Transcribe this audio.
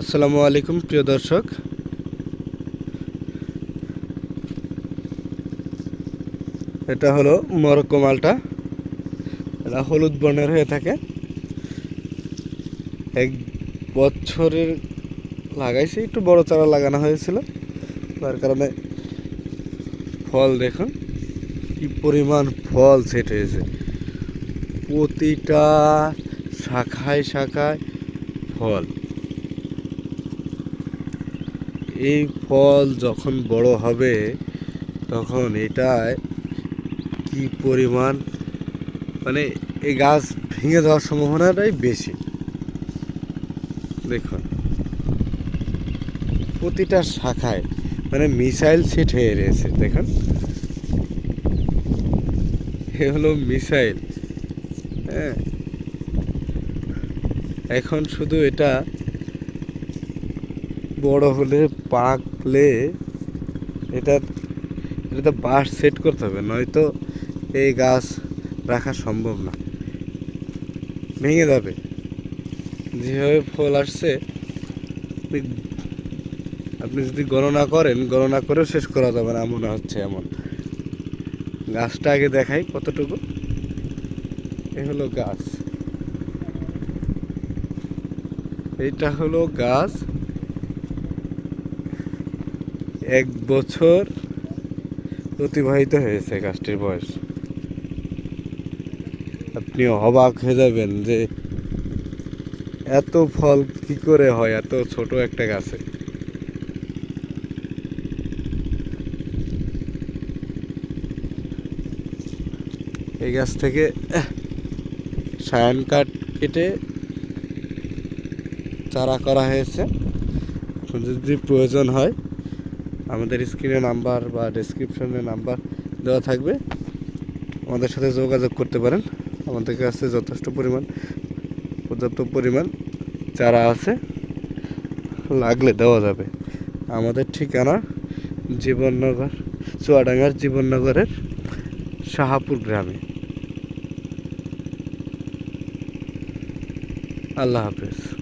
আসসালামু আলাইকুম, প্রিয় দর্শক। এটা হলো মরক্কো মালটা। এটা হলুদ বর্ণের হয়ে থাকে। এক বছরের লাগাইছে, একটু বড় চারা লাগানো হয়েছিল। তার কারণে ফল দেখুন, কি পরিমাণ ফল সেট হয়েছে। প্রতিটা শাখায় শাখায় ফল। এই ফল যখন বড় হবে, তখন এটায় কি পরিমাণ মানে এই গাছ ভেঙে যাওয়ার সম্ভাবনাটাই বেশি। দেখুন, প্রতিটা শাখায় মানে মিসাইল সেট হয়ে রয়েছে, দেখুন। এ হলো মিসাইল হ্যাঁ। এখন শুধু এটা বড় হলে পাকলে এটা এটা বাঁশ সেট করতে হবে, নয়তো এই গাছ রাখা সম্ভব না। ভেঙে যাবে। যেভাবে ফল আসছে আপনি- যদি গণনা করেন, গণনা করেও শেষ করা যাবে না, মনে হচ্ছে এমন। গাছটা আগে দেখাই কতটুকু। এ হলো গাছ। এইটা হলো গাছ। এক বছর অতিবাহিত হয়েছে গাছটির বয়স। আপনি অবাক হয়ে যাবেন যে এত ফল কি করে হয়, এত ছোট একটা গাছে। এই গাছ থেকে সায়ান কাঠ কেটে চারা করা হয়েছে। যদি প্রয়োজন হয় আমাদের স্ক্রিনে নাম্বার বা ডেসক্রিপশনে নাম্বার দেওয়া থাকবে। আমাদের সাথে যোগাযোগ করতে পারেন। আমাদের কাছে যথেষ্ট পরিমাণ, পর্যাপ্ত পরিমাণ চারা আছে। লাগলে দেওয়া যাবে। আমাদের ঠিকানা জীবননগর, চুয়াডাঙ্গার জীবননগরের শাহাপুর গ্রামে। আল্লাহ হাফেজ।